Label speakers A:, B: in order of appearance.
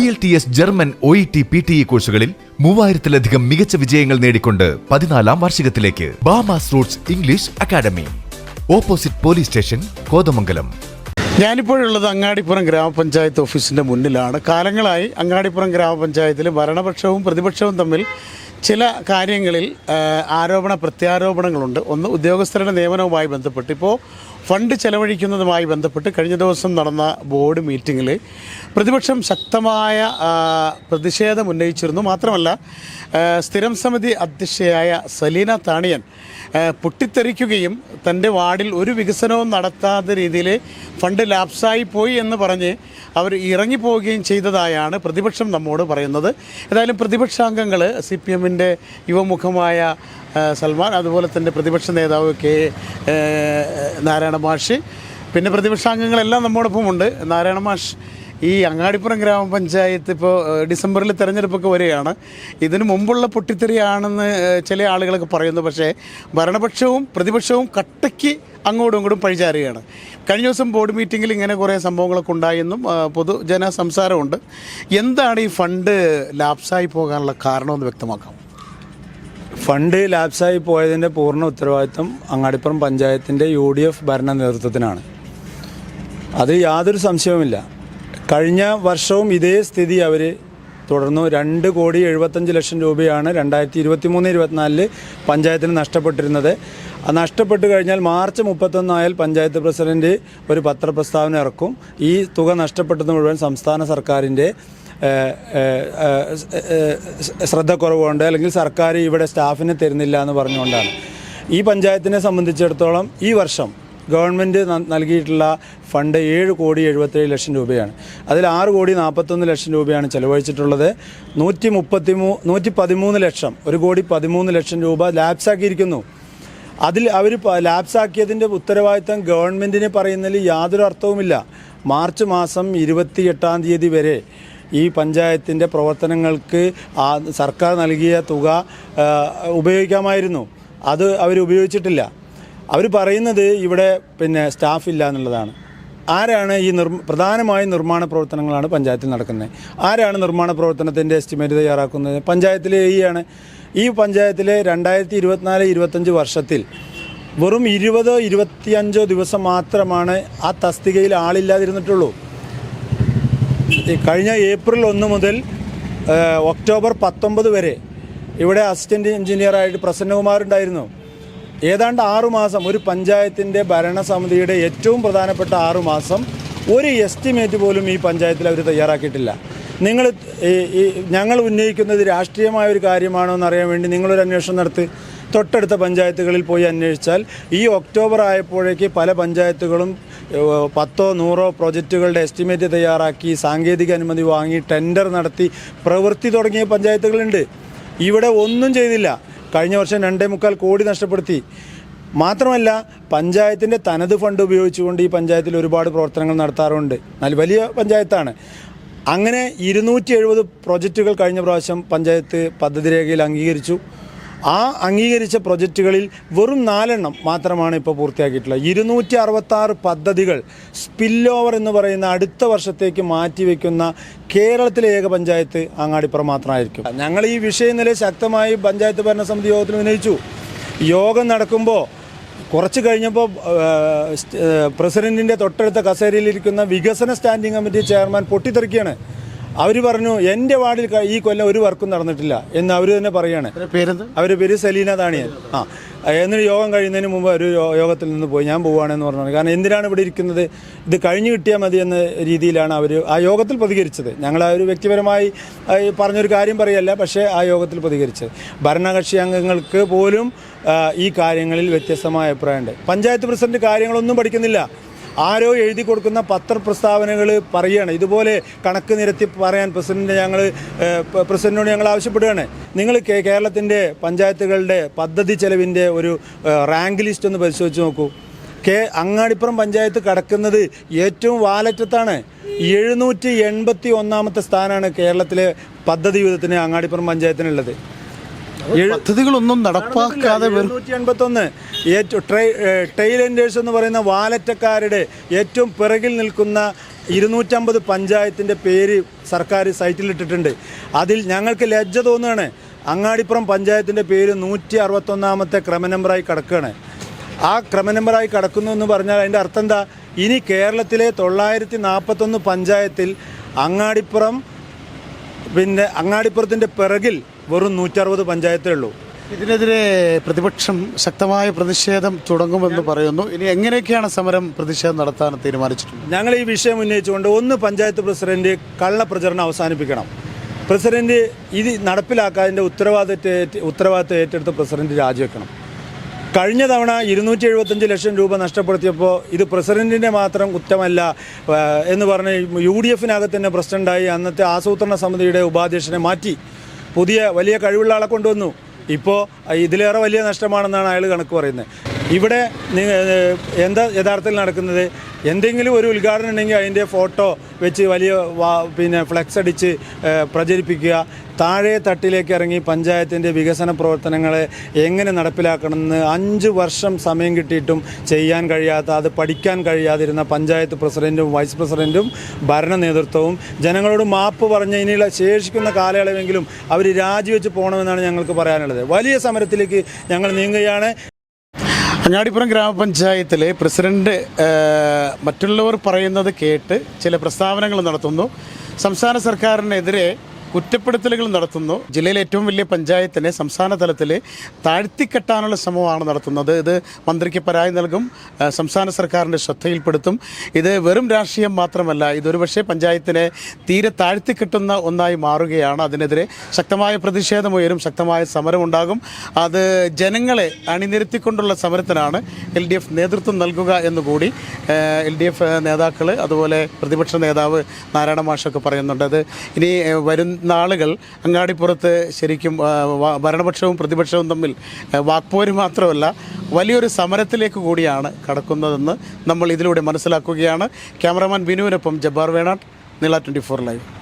A: I L T S German O E T P T E കോഴ്സുകളിൽ മൂവായിരത്തിലധികം മികച്ച വിജയങ്ങൾ നേടിക്കൊണ്ട് പതിനാലാം വാർഷികത്തിലേക്ക് Bamas roots English academy opposite police station Kothamangalam
B: ഞാനിപ്പോഴുള്ളത് Angadipuram ഗ്രാമപഞ്ചായത്ത് ഓഫീസിന്റെ മുന്നിലാണ്. കാലങ്ങളായി അങ്ങാടിപ്പുറം ഗ്രാമപഞ്ചായത്തിൽ ഭരണപക്ഷവും പ്രതിപക്ഷവും തമ്മിൽ ചില കാര്യങ്ങളിൽ ആരോപണ പ്രത്യാരോപണങ്ങളുണ്ട്. ഒന്ന് ഉദ്യോഗസ്ഥരുടെ നിയമനവുമായി ബന്ധപ്പെട്ട്. ഇപ്പോൾ ഫണ്ട് ചെലവഴിക്കുന്നതുമായി ബന്ധപ്പെട്ട് കഴിഞ്ഞ ദിവസം നടന്ന ബോർഡ് മീറ്റിങ്ങിൽ പ്രതിപക്ഷം ശക്തമായ പ്രതിഷേധം ഉന്നയിച്ചിരുന്നു. മാത്രമല്ല സ്ഥിരം സമിതി അധ്യക്ഷയായ സലീന താണിയൻ പൊട്ടിത്തെറിക്കുകയും തന്റെ വാർഡിൽ ഒരു വികസനവും നടത്താത്ത രീതിയിൽ ഫണ്ട് ലാപ്സായി പോയി എന്ന് പറഞ്ഞ് അവർ ഇറങ്ങിപ്പോവുകയും ചെയ്തതായാണ് പ്രതിപക്ഷം നമ്മോട് പറയുന്നത്. ഏതായാലും പ്രതിപക്ഷാംഗങ്ങൾ സി പി എമ്മിന്റെ യുവമുഖമായ സൽമാൻ അതുപോലെ തന്നെ പ്രതിപക്ഷ നേതാവ് കെ നാരായണ മാഷ്. പിന്നെ പ്രതിപക്ഷാംഗങ്ങളെല്ലാം നമ്മോടൊപ്പം ഉണ്ട്. നാരായണ മാഷ് ഈ അങ്ങാടിപ്പുറം ഗ്രാമപഞ്ചായത്ത് ഇപ്പോൾ ഡിസംബറിൽ തെരഞ്ഞെടുപ്പൊക്കെ വരികയാണ്. ഇതിനു മുമ്പുള്ള പൊട്ടിത്തെറിയാണെന്ന് ചില ആളുകളൊക്കെ പറയുന്നു. പക്ഷേ ഭരണപക്ഷവും പ്രതിപക്ഷവും കട്ടയ്ക്ക് അങ്ങോട്ടും ഇങ്ങോട്ടും പഴിചാരുകയാണ്. കഴിഞ്ഞ ദിവസം ബോർഡ് മീറ്റിങ്ങിൽ ഇങ്ങനെ കുറേ സംഭവങ്ങളൊക്കെ ഉണ്ടായെന്നും പൊതുജന സംസാരമുണ്ട് എന്താണ് ഈ ഫണ്ട് ലാപ്സായി പോകാനുള്ള കാരണമെന്ന് വ്യക്തമാക്കാം.
C: ഫണ്ട് ലാപ്സായി പോയതിന്റെ പൂർണ ഉത്തരവാദിത്വം അങ്ങാടിപ്പുറം പഞ്ചായത്തിന്റെ യു ഡി എഫ് ഭരണ നേതൃത്വത്തിനാണ്. അത് യാതൊരു സംശയവുമില്ല. കഴിഞ്ഞ വർഷവും ഇതേ സ്ഥിതി അവർ തുടർന്നു. രണ്ട് കോടി എഴുപത്തഞ്ച് ലക്ഷം രൂപയാണ് രണ്ടായിരത്തി ഇരുപത്തി മൂന്ന് ഇരുപത്തിനാലിൽ പഞ്ചായത്തിന് നഷ്ടപ്പെട്ടിരുന്നത്. ആ നഷ്ടപ്പെട്ടു കഴിഞ്ഞാൽ മാർച്ച് മുപ്പത്തൊന്നായാൽ പഞ്ചായത്ത് പ്രസിഡന്റ് ഒരു പത്രപ്രസ്താവന ഇറക്കും. ഈ തുക നഷ്ടപ്പെട്ടത് മുഴുവൻ സംസ്ഥാന സർക്കാരിന്റെ ശ്രദ്ധക്കുറവുണ്ട് അല്ലെങ്കിൽ സർക്കാർ ഇവിടെ സ്റ്റാഫിനെ തരുന്നില്ല എന്ന് പറഞ്ഞുകൊണ്ടാണ്. ഈ പഞ്ചായത്തിനെ സംബന്ധിച്ചിടത്തോളം ഈ വർഷം ഗവൺമെന്റ് നൽകിയിട്ടുള്ള ഫണ്ട് ഏഴ് കോടി എഴുപത്തേഴ് ലക്ഷം രൂപയാണ്. അതിൽ ആറ് കോടി നാൽപ്പത്തൊന്ന് ലക്ഷം രൂപയാണ് ചെലവഴിച്ചിട്ടുള്ളത്. നൂറ്റി മുപ്പത്തി മൂ നൂറ്റി പതിമൂന്ന് ലക്ഷം ഒരു കോടി പതിമൂന്ന് ലക്ഷം രൂപ ലാപ്സാക്കിയിരിക്കുന്നു. അതിൽ അവർ ലാപ്സാക്കിയതിന്റെ ഉത്തരവാദിത്തം ഗവൺമെന്റിന് പറയുന്നതിൽ യാതൊരു അർത്ഥവുമില്ല. മാർച്ച് മാസം ഇരുപത്തി എട്ടാം തീയതി വരെ ഈ പഞ്ചായത്തിന്റെ പ്രവർത്തനങ്ങൾക്ക് ആ സർക്കാർ നൽകിയ തുക ഉപയോഗിക്കാമായിരുന്നു. അത് അവർ ഉപയോഗിച്ചിട്ടില്ല. അവർ പറയുന്നത് ഇവിടെ പിന്നെ സ്റ്റാഫ് ഇല്ല എന്നുള്ളതാണ്. ആരാണ് ഈ നിർ പ്രധാനമായും നിർമ്മാണ പ്രവർത്തനങ്ങളാണ് പഞ്ചായത്തിൽ നടക്കുന്നത്. ആരാണ് നിർമ്മാണ പ്രവർത്തനത്തിന്റെ എസ്റ്റിമേറ്റ് തയ്യാറാക്കുന്നത്? പഞ്ചായത്തിലെ ഈ ആണ്. ഈ പഞ്ചായത്തിലെ രണ്ടായിരത്തി ഇരുപത്തിനാല് ഇരുപത്തഞ്ച് വർഷത്തിൽ വെറും ഇരുപതോ ഇരുപത്തിയഞ്ചോ ദിവസം മാത്രമാണ് ആ തസ്തികയിൽ ആളില്ലാതിരുന്നിട്ടുള്ളൂ. കഴിഞ്ഞ ഏപ്രിൽ ഒന്ന് മുതൽ ഒക്ടോബർ പത്തൊമ്പത് വരെ ഇവിടെ അസിസ്റ്റന്റ് എഞ്ചിനീയറായിട്ട് പ്രസന്നകുമാർ ഉണ്ടായിരുന്നു ഏതാണ്ട് ആറുമാസം ഒരു പഞ്ചായത്തിന്റെ ഭരണസമിതിയുടെ ഏറ്റവും പ്രധാനപ്പെട്ട ആറുമാസം ഒരു എസ്റ്റിമേറ്റ് പോലും ഈ പഞ്ചായത്തിൽ അവർ തയ്യാറാക്കിയിട്ടില്ല. നിങ്ങൾ ഈ ഞങ്ങൾ ഉന്നയിക്കുന്നത് രാഷ്ട്രീയമായ ഒരു കാര്യമാണോ എന്നറിയാൻ വേണ്ടി നിങ്ങളൊരു അന്വേഷണം നടത്തി. തൊട്ടടുത്ത പഞ്ചായത്തുകളിൽ പോയി അന്വേഷിച്ചാൽ ഈ ഒക്ടോബർ ആയപ്പോഴേക്ക് പല പഞ്ചായത്തുകളും പത്തോ നൂറോ പ്രൊജക്റ്റുകളുടെ എസ്റ്റിമേറ്റ് തയ്യാറാക്കി സാങ്കേതിക അനുമതി വാങ്ങി ടെൻഡർ നടത്തി പ്രവൃത്തി തുടങ്ങിയ പഞ്ചായത്തുകളുണ്ട്. ഇവിടെ ഒന്നും ചെയ്തില്ല. കഴിഞ്ഞ വർഷം രണ്ടേ മുക്കാൽ കോടി നഷ്ടപ്പെടുത്തി. മാത്രമല്ല പഞ്ചായത്തിന്റെ തനത് ഫണ്ട് ഉപയോഗിച്ചുകൊണ്ട് ഈ പഞ്ചായത്തിൽ ഒരുപാട് പ്രവർത്തനങ്ങൾ നടത്താറുണ്ട്. നല്ല വലിയ പഞ്ചായത്താണ്. അങ്ങനെ ഇരുന്നൂറ്റി എഴുപത് പ്രൊജക്റ്റുകൾ കഴിഞ്ഞ പ്രാവശ്യം പഞ്ചായത്ത് പദ്ധതി രേഖയിൽ അംഗീകരിച്ചു. ആ അംഗീകരിച്ച പ്രൊജക്റ്റുകളിൽ വെറും നാലെണ്ണം മാത്രമാണ് ഇപ്പോൾ പൂർത്തിയാക്കിയിട്ടുള്ളത്. ഇരുന്നൂറ്റി അറുപത്താറ് പദ്ധതികൾ സ്പിൽ ഓവർ എന്ന് പറയുന്ന അടുത്ത വർഷത്തേക്ക് മാറ്റിവെക്കുന്ന കേരളത്തിലെ ഏക പഞ്ചായത്ത് അങ്ങാടിപ്പുറം മാത്രമായിരിക്കും. ഞങ്ങൾ ഈ വിഷയം നില ശക്തമായി പഞ്ചായത്ത് ഭരണസമിതി യോഗത്തിൽ ഉന്നയിച്ചു. യോഗം നടക്കുമ്പോൾ കുറച്ച് കഴിഞ്ഞപ്പോൾ പ്രസിഡന്റിന്റെ തൊട്ടടുത്ത കസേരയിലിരിക്കുന്ന വികസന സ്റ്റാൻഡിംഗ് കമ്മിറ്റി ചെയർമാൻ പൊട്ടിത്തെറിക്കുകയാണ്. അവർ പറഞ്ഞു എന്റെ വാർഡിൽ ഈ കൊല്ലം ഒരു വർക്കും നടന്നിട്ടില്ല. എന്ന് അവർ തന്നെ പറയാണ്. അവർ പേര് സലീന താണിയൻ ആ എന്നിട്ട് യോഗം കഴിയുന്നതിന് മുമ്പ് ഒരു യോഗത്തിൽ നിന്ന് പോയി ഞാൻ പോവുകയാണെന്ന് പറഞ്ഞു കാരണം എന്തിനാണ് ഇവിടെ ഇരിക്കുന്നത്? ഇത് കഴിഞ്ഞു കിട്ടിയാൽ മതി എന്ന രീതിയിലാണ് അവർ ആ യോഗത്തിൽ പ്രതികരിച്ചത്. ഞങ്ങൾ ആ ഒരു വ്യക്തിപരമായി പറഞ്ഞൊരു കാര്യം പറയല്ല പക്ഷേ ആ യോഗത്തിൽ പ്രതികരിച്ചത്. ഭരണകക്ഷി അംഗങ്ങൾക്ക് പോലും ഈ കാര്യങ്ങളിൽ വ്യത്യസ്തമായ അഭിപ്രായമുണ്ട്. പഞ്ചായത്ത് പ്രസിഡന്റ് കാര്യങ്ങളൊന്നും പഠിക്കുന്നില്ല. ആരോ എഴുതി കൊടുക്കുന്ന പത്രപ്രസ്താവനകൾ പറയുകയാണ് ഇതുപോലെ കണക്ക് നിരത്തി പറയാൻ പ്രസിഡന്റ് ഞങ്ങൾ പ്രസിഡന്റിനോട് ഞങ്ങൾ ആവശ്യപ്പെടുകയാണ്. നിങ്ങൾ കേരളത്തിന്റെ പഞ്ചായത്തുകളുടെ പദ്ധതി ചെലവിന്റെ ഒരു റാങ്ക് ലിസ്റ്റ് ഒന്ന് പരിശോധിച്ച് നോക്കൂ. കെ അങ്ങാടിപ്പുറം പഞ്ചായത്ത് കടക്കുന്നത് ഏറ്റവും വാലറ്റത്താണ്. എഴുന്നൂറ്റി എൺപത്തി ഒന്നാമത്തെ സ്ഥാനമാണ് കേരളത്തിലെ പദ്ധതി വിധത്തിന് അങ്ങാടിപ്പുറം പഞ്ചായത്തിനുള്ളത്.
B: പദ്ധതികളൊന്നും നടപ്പാക്കാതെ
C: എഴുന്നൂറ്റി എൺപത്തൊന്ന്. ഏറ്റവും ട്രെയിലൻഡേഴ്സ് എന്ന് പറയുന്ന വാലറ്റക്കാരുടെ ഏറ്റവും പിറകിൽ നിൽക്കുന്ന ഇരുന്നൂറ്റമ്പത് പഞ്ചായത്തിന്റെ പേര് സർക്കാർ സൈറ്റിലിട്ടിട്ടുണ്ട്. അതിൽ ഞങ്ങൾക്ക് ലജ്ജ തോന്നുകയാണ്. അങ്ങാടിപ്പുറം പഞ്ചായത്തിന്റെ പേര് നൂറ്റി അറുപത്തൊന്നാമത്തെ ക്രമനമ്പറായി കിടക്കുകയാണ്. ആ ക്രമനമ്പറായി കിടക്കുന്നു എന്ന് പറഞ്ഞാൽ അതിന്റെ അർത്ഥം എന്താ? ഇനി കേരളത്തിലെ തൊള്ളായിരത്തി നാൽപ്പത്തൊന്ന് പഞ്ചായത്തിൽ അങ്ങാടിപ്പുറം പിന്നെ അങ്ങാടിപ്പുറത്തിന്റെ പിറകിൽ വെറും നൂറ്ററുപത് പഞ്ചായത്തേ ഉള്ളൂ.
B: ഇതിനെതിരെ പ്രതിപക്ഷം ശക്തമായ പ്രതിഷേധം തുടങ്ങുമെന്ന് പറയുന്നു. ഇനി എങ്ങനെയൊക്കെയാണ് സമരം പ്രതിഷേധം നടത്താൻ തീരുമാനിച്ചിട്ടുള്ളത്?
C: ഞങ്ങൾ ഈ വിഷയം ഉന്നയിച്ചുകൊണ്ട് ഒന്ന് പഞ്ചായത്ത് പ്രസിഡന്റ് കള്ളപ്രചരണം അവസാനിപ്പിക്കണം. പ്രസിഡന്റ് ഇത് നടപ്പിലാക്കാതിന്റെ ഉത്തരവാദിത്വം ഏറ്റ് ഉത്തരവാദിത്വം ഏറ്റെടുത്ത് പ്രസിഡന്റ് രാജിവെക്കണം. കഴിഞ്ഞ തവണ ഇരുന്നൂറ്റി എഴുപത്തഞ്ച് ലക്ഷം രൂപ നഷ്ടപ്പെടുത്തിയപ്പോൾ ഇത് പ്രസിഡന്റിന്റെ മാത്രം കുറ്റമല്ല എന്ന് പറഞ്ഞ് യു ഡി എഫിനകത്ത് തന്നെ പ്രസിഡന്റായി അന്നത്തെ ആസൂത്രണ സമിതിയുടെ ഉപാധ്യക്ഷനെ മാറ്റി. പുതിയ വലിയ കഴിവുള്ള ആളെ കൊണ്ടുവന്നു. ഇപ്പോൾ ഇതിലേറെ വലിയ നഷ്ടമാണെന്നാണ് അയാൾ കണക്ക് പറയുന്നത്. ഇവിടെ എന്താ യഥാർത്ഥത്തിൽ നടക്കുന്നത്? എന്തെങ്കിലും ഒരു ഉദ്ഘാടനം ഉണ്ടെങ്കിൽ അതിന്റെ ഫോട്ടോ വെച്ച് വലിയ പിന്നെ ഫ്ലെക്സ് അടിച്ച് പ്രചരിപ്പിക്കുക. താഴെ തട്ടിലേക്ക് ഇറങ്ങി പഞ്ചായത്തിന്റെ വികസന പ്രവർത്തനങ്ങളെ എങ്ങനെ നടപ്പിലാക്കണമെന്ന് അഞ്ച് വർഷം സമയം കിട്ടിയിട്ടും ചെയ്യാൻ കഴിയാത്ത അത് പഠിക്കാൻ കഴിയാതിരുന്ന പഞ്ചായത്ത് പ്രസിഡന്റും വൈസ് പ്രസിഡന്റും ഭരണ നേതൃത്വവും ജനങ്ങളോട് മാപ്പ് പറഞ്ഞ് ഇനിയുള്ള ശേഷിക്കുന്ന കാലയളവെങ്കിലും അവർ രാജിവെച്ച് പോകണമെന്നാണ് ഞങ്ങൾക്ക് പറയാനുള്ളത്. വലിയ സമരത്തിലേക്ക് ഞങ്ങൾ നീങ്ങുകയാണ്.
B: അങ്ങാടിപ്പുറം ഗ്രാമപഞ്ചായത്തിലെ പ്രസിഡന്റ് മറ്റുള്ളവർ പറയുന്നത് കേട്ട് ചില പ്രസ്താവനകൾ നടത്തുന്നു. സംസ്ഥാന സർക്കാരിനെതിരെ കുറ്റപ്പെടുത്തലുകൾ നടത്തുന്നു. ജില്ലയിലെ ഏറ്റവും വലിയ പഞ്ചായത്തിനെ സംസ്ഥാന തലത്തിൽ താഴ്ത്തിക്കെട്ടാനുള്ള ശ്രമമാണ് നടത്തുന്നത്. ഇത് മന്ത്രിക്ക് പരാതി നൽകും സംസ്ഥാന സർക്കാരിന്റെ ശ്രദ്ധയിൽപ്പെടുത്തും. ഇത് വെറും രാഷ്ട്രീയം മാത്രമല്ല ഇതൊരു പക്ഷേ പഞ്ചായത്തിനെ തീരെ താഴ്ത്തിക്കെട്ടുന്ന ഒന്നായി മാറുകയാണ്. അതിനെതിരെ ശക്തമായ പ്രതിഷേധം ഉയരും ശക്തമായ സമരമുണ്ടാകും അത് ജനങ്ങളെ അണിനിരത്തിക്കൊണ്ടുള്ള സമരത്തിനാണ് എൽ ഡി എഫ് നേതൃത്വം നൽകുക എന്നുകൂടി എൽ ഡി എഫ് നേതാക്കൾ അതുപോലെ പ്രതിപക്ഷ നേതാവ് നാരായണ മാഷൊക്കെ പറയുന്നുണ്ട്. അത് ഇനി ഏഹ്, വരുന്ന ആളുകൾ അങ്ങാടിപ്പുറത്ത് ശരിക്കും ഭരണപക്ഷവും പ്രതിപക്ഷവും തമ്മിൽ വാക്പോര് മാത്രമല്ല വലിയൊരു സമരത്തിലേക്ക് കൂടിയാണ് കടക്കുന്നതെന്ന് നമ്മൾ ഇതിലൂടെ മനസ്സിലാക്കുകയാണ്. ക്യാമറാമാൻ ബിനുവിനൊപ്പം ജബ്ബാർ വേണാട്ട് നീള ട്വന്റി ഫോർ ലൈവ്.